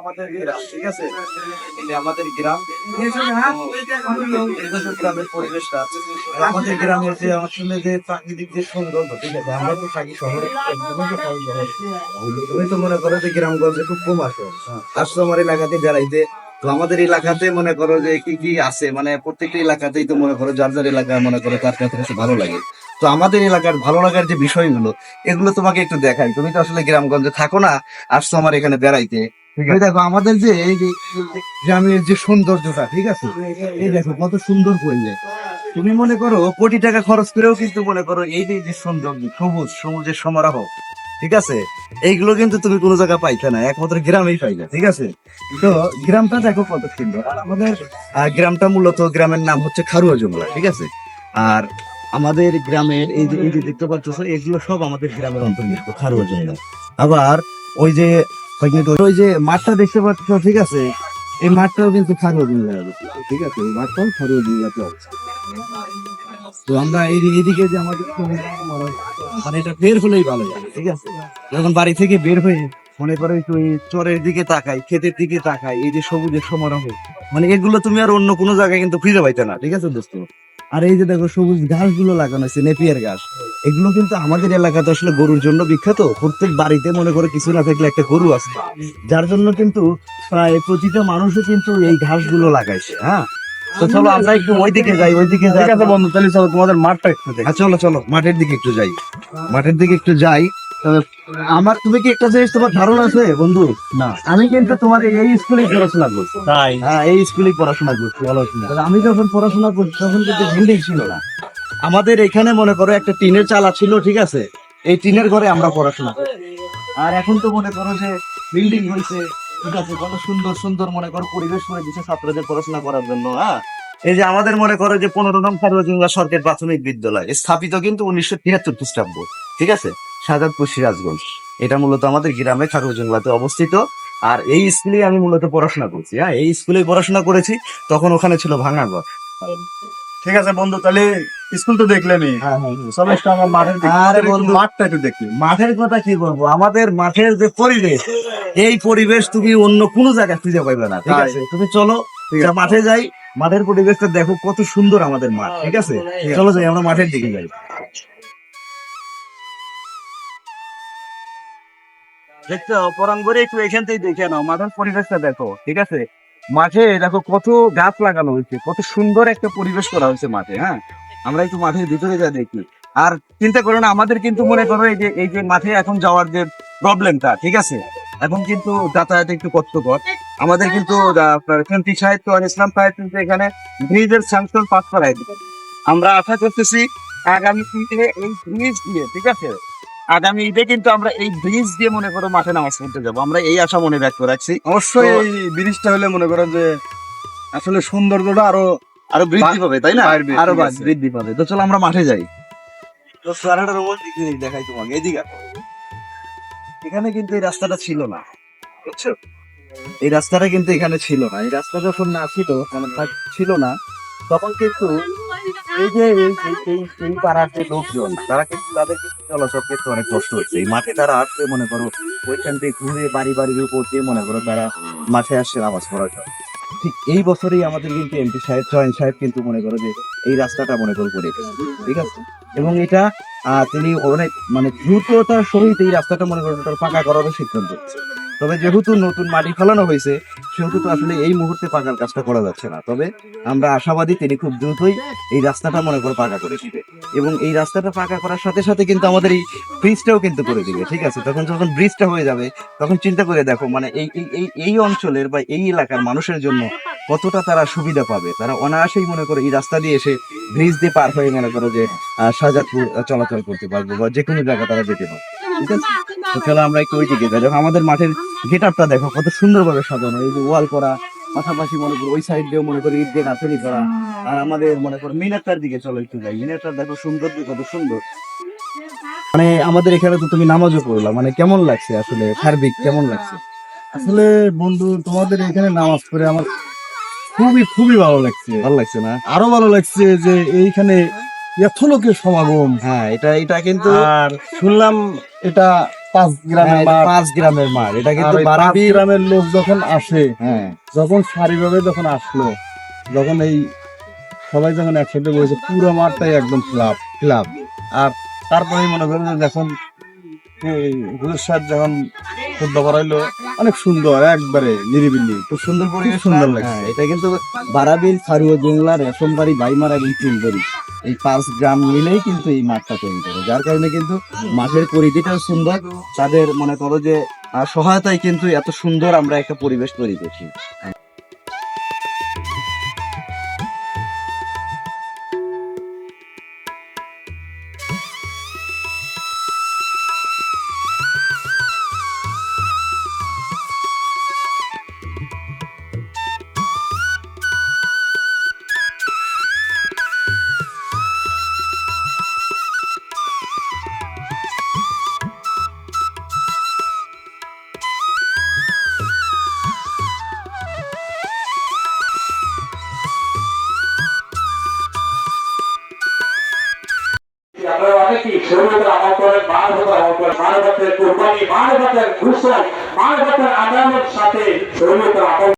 আমাদের গ্রাম, ঠিক আছে? গ্রামের পরিবেশটা আমাদের গ্রামের যে প্রাকৃতিক ঠিক আছে? আমরা তো থাকি শহরে। তুমি তো মনে করো যে গ্রামগঞ্জে খুব কম আসো। আসছো আমার এলাকাতে বেড়াইতে। তো আমাদের এলাকাতে মনে করো যে কি কি আছে? মানে প্রত্যেকটা এলাকাতেই তো মনে করো, যার যার এলাকায় মনে করো তার কাছে ভালো লাগে। তো আমাদের এলাকার ভালো লাগার যে বিষয়গুলো এগুলো তোমাকে একটু দেখাই। তুমি তো আসলে গ্রামগঞ্জে থাকো না আসছো আমার এখানে বেড়াইতে। দেখো আমাদের যে এই যে গ্রামের যে সৌন্দর্যটা ঠিক আছে? এই দেখো কত সুন্দর পরিবেশ। তুমি মনে করো কোটি টাকা খরচ করেও কিন্তু মনে করো এই যে সৌন্দর্য সবুজ সবুজের সমারোহ ঠিক আছে? এইগুলো কিন্তু তুমি কোনো জায়গায় পাইতে না একমাত্র গ্রামেই পাইলে ঠিক আছে? তো গ্রামটা দেখো কত সুন্দর। আর আমাদের গ্রামটা মূলত গ্রামের নাম হচ্ছে খারুয়া জঙ্গলা ঠিক আছে? আর আমাদের গ্রামের এই যে এই যে দেখতে পাচ্ছ, এগুলো সব আমাদের গ্রামের অন্তর্ভুক্ত খারুয়া জঙ্গল আবার ওই যে ওই যে মাঠটা দেখতে পাচ্ছ, ঠিক আছে? এই মাঠটাও কিন্তু খারুয়া জঙ্গলা ঠিক আছে? এই মাঠটাও খারুয়া জঙ্গলাতে অবস্থিত তো আমরা এই এদিকে যে আমাদের মানে এটা বের হলেই ভালো লাগে ঠিক আছে? যখন বাড়ি থেকে বের হয়ে মনে করো এই চরের দিকে তাকাই, ক্ষেতের দিকে তাকাই, এই যে সবুজের সমারোহ। মানে এগুলো তুমি আর অন্য কোনো জায়গায় কিন্তু খুঁজে পাইতে না, ঠিক আছে, দোস্ত? আর এই যে দেখো সবুজ ঘাসগুলো লাগানো আছে নেপিয়ার ঘাস। এগুলো কিন্তু আমাদের এলাকাতে আসলে গরুর জন্য বিখ্যাত। প্রত্যেক বাড়িতে মনে করে কিছু না থাকলে একটা গরু আছে। যার জন্য কিন্তু প্রায় প্রতিটা মানুষও কিন্তু এই ঘাসগুলো লাগাইছে হ্যাঁ? তো চলো আমরা একটু ওই দিকে যাই। ওই দিকে যাই বন্ধু তাহলে চলো তোমাদের মাঠটা একটু দেখি। হ্যাঁ চলো চলো মাঠের দিকে একটু যাই। মাঠের দিকে একটু যাই। আমার তুমি কি একটা জিনিস তোমার ধারণা আছে বন্ধু? না। আমি কিন্তু তোমার এই স্কুলে পড়াশোনা করছি। তাই? হ্যাঁ এই স্কুলে পড়াশোনা করছি আমি যখন পড়াশোনা করছি তখন কিন্তু বিল্ডিং ছিল না। আমাদের এখানে মনে করো একটা টিনের চালা ছিল ঠিক আছে? এই টিনের ঘরে আমরা পড়াশোনা। আর এখন তো মনে করো যে বিল্ডিং হয়েছে ঠিক আছে? কত সুন্দর সুন্দর মনে করো পরিবেশ করে দিচ্ছে ছাত্রদের পড়াশোনা করার জন্য হ্যাঁ? এই যে আমাদের মনে করো যে পনেরো নং খারুয়াজুঙ্গা সরকারি প্রাথমিক বিদ্যালয় স্থাপিত কিন্তু উনিশশো তিয়াত্তর খ্রিস্টাব্দ ঠিক আছে? সাজাদপুর সিরাজগঞ্জ। এটা মূলত আমাদের গ্রামে খারুয়াজুঙ্গলাতে অবস্থিত। আর এই স্কুলে আমি মূলত পড়াশোনা করছি। হ্যাঁ এই স্কুলে পড়াশোনা করেছি। তখন ওখানে ছিল ভাঙা ঘর। ঠিক আছে বন্ধু তাহলে স্কুল তো দেখলেনি চলো আমার মাঠের আরে বন্ধু। মাঠটা একটু দেখি। মাঠের কথা কি বলব? আমাদের মাঠের যে পরিবেশ এই পরিবেশ তুমি অন্য কোনো জায়গায় খুঁজে পাইবে না ঠিক আছে? তুমি চলো মাঠে যাই মাঠের পরিবেশটা দেখো কত সুন্দর আমাদের মাঠ ঠিক আছে। চলো যাই আমরা মাঠের দিকে যাই। দেখছ, পরাঙ্গরে একটু এখান থেকে দেখে নাও, মাঠের পরিবেশটা দেখো, ঠিক আছে? মাঠে দেখো কত গাছ লাগানো হয়েছে, কত সুন্দর একটা পরিবেশ করা হয়েছে মাঠে হ্যাঁ? আমরা একটু মাঠের ভিতরে যা দেখি। আর চিন্তা করো না, আমাদের কিন্তু মনে করো এই যে এই যে মাঠে এখন যাওয়ার যে প্রবলেমটা ঠিক আছে? এখন কিন্তু যাতায়াত একটু কষ্টকর। আমাদের কিন্তু আপনার সাহেব তো ইসলাম কিন্তু এখানে ব্রিজের স্যাংশন পাস করাই দিবে আমরা আশা করতেছি, আগামী দিনে এই ব্রিজ দিয়ে, ঠিক আছে? আগামী ঈদে কিন্তু আমরা এই ব্রিজ দিয়ে মনে করো মাঠে নামাজ পড়তে যাব। আমরা এই আশা মনে ব্যক্ত রাখছি। অবশ্যই এই ব্রিজটা হলে মনে করো যে আসলে সৌন্দর্যটা আরও আরও বৃদ্ধি পাবে তাই না? আরও বা- বৃদ্ধি পাবে। তো চলো আমরা মাঠে যাই। তো ওপর দিকে দেখাই তোমাকে এদিকে। এখানে কিন্তু এই রাস্তাটা ছিল না বুঝছ? এই রাস্তাটা কিন্তু এখানে ছিল না। এই রাস্তা যখন না ছিল মানে ছিল না তখন কিন্তু এই লোকজন, তারা কিন্তু তাদের কষ্ট এই মাঠে তারা আসছে মনে করো ঘুরে বাড়ি বাড়ির উপর দিয়ে, মনে করো মাঠে আসছে ঠিক এই বছরেই আমাদের কিন্তু এমপি সাহেব চয়ন সাহেব কিন্তু মনে করো যে, এই রাস্তাটা মনে করো করে ঠিক আছে? এবং এটা তিনি অনেক মানে দ্রুততার সহিত এই রাস্তাটা মনে করো পাকা করারও সিদ্ধান্ত হচ্ছে তবে যেহেতু নতুন মাটি ফেলানো হয়েছে সেহেতু তো আসলে এই মুহূর্তে পাকার কাজটা করা যাচ্ছে না। তবে আমরা আশাবাদী তিনি খুব দ্রুতই এই রাস্তাটা মনে করো পাকা করে দিবে। এবং এই রাস্তাটা পাকা করার সাথে সাথে কিন্তু আমাদের এই ব্রিজটাও কিন্তু করে দিবে ঠিক আছে? তখন যখন ব্রিজটা হয়ে যাবে তখন চিন্তা করে দেখো মানে এই এই এই অঞ্চলের বা এই এলাকার মানুষের জন্য কতটা তারা সুবিধা পাবে? তারা অনায়াসেই মনে করো এই রাস্তা দিয়ে এসে ব্রিজ দিয়ে পার হয়ে মনে করো যে আহ, শাহজাদপুর চলাচল করতে পারব বা যে কোনো জায়গা তারা যেতে পারবে। ঠিক আছে? তো চলো আমরা একটু ওই দিকে যাই। দেখো আমাদের মাঠের গেট আপটা দেখো কত সুন্দরভাবে সাজানো। এই যে ওয়াল করা পাশাপাশি মনে করো ওই সাইড দিয়েও মনে করো ইট দিয়ে গাছালি করা। আর আমাদের মনে করো মিনারটার দিকে চলো একটু যাই। মিনারটার দেখো সুন্দর কত সুন্দর। মানে আমাদের এখানে তো তুমি নামাজও পড়লা। মানে কেমন লাগছে আসলে? সার্বিক কেমন লাগছে? আসলে বন্ধু তোমাদের এখানে নামাজ পড়ে আমার খুবই খুবই ভালো লাগছে। ভালো লাগছে না? আরও ভালো লাগছে যে এইখানে এত লোকের সমাগম। হ্যাঁ এটা এটা কিন্তু আর শুনলাম এটা পাঁচ গ্রামের হ্যাঁ, পাঁচ গ্রামের মাঠ। এটা কিন্তু বারাবি গ্রামের লোক যখন আসে হ্যাঁ। যখন সারিভাবে যখন আসলো যখন এই সবাই যখন একসাথে বসে পুরো মাঠটাই একদম ফ্লাপ ক্লাব আর তারপরে মনে করেন যে যখন হুজুর সাহেব যখন শুদ্ধ করাইলো অনেক সুন্দর একবারে নিরিবিলি খুব সুন্দর পরিবেশ সুন্দর? লাগছে। হ্যাঁ, এটা কিন্তু বারাবিল ফারুয়া জেংলা রেশমবাড়ি বাইমার এবং চুলবাড়ি এই পাঁচ গ্রাম মিলেই কিন্তু এই মাঠটা তৈরি করে। যার কারণে কিন্তু মাঠের পরিধিটাও সুন্দর। তাদের মনে করো যে সহায়তায় কিন্তু এত সুন্দর আমরা একটা পরিবেশ তৈরি করছি। শরীরের আমল করেন মানবতার আমল করেন মানবতার কোরবানি মানবতার ঘুষণ মানবতার আদালত সাথে শরীরের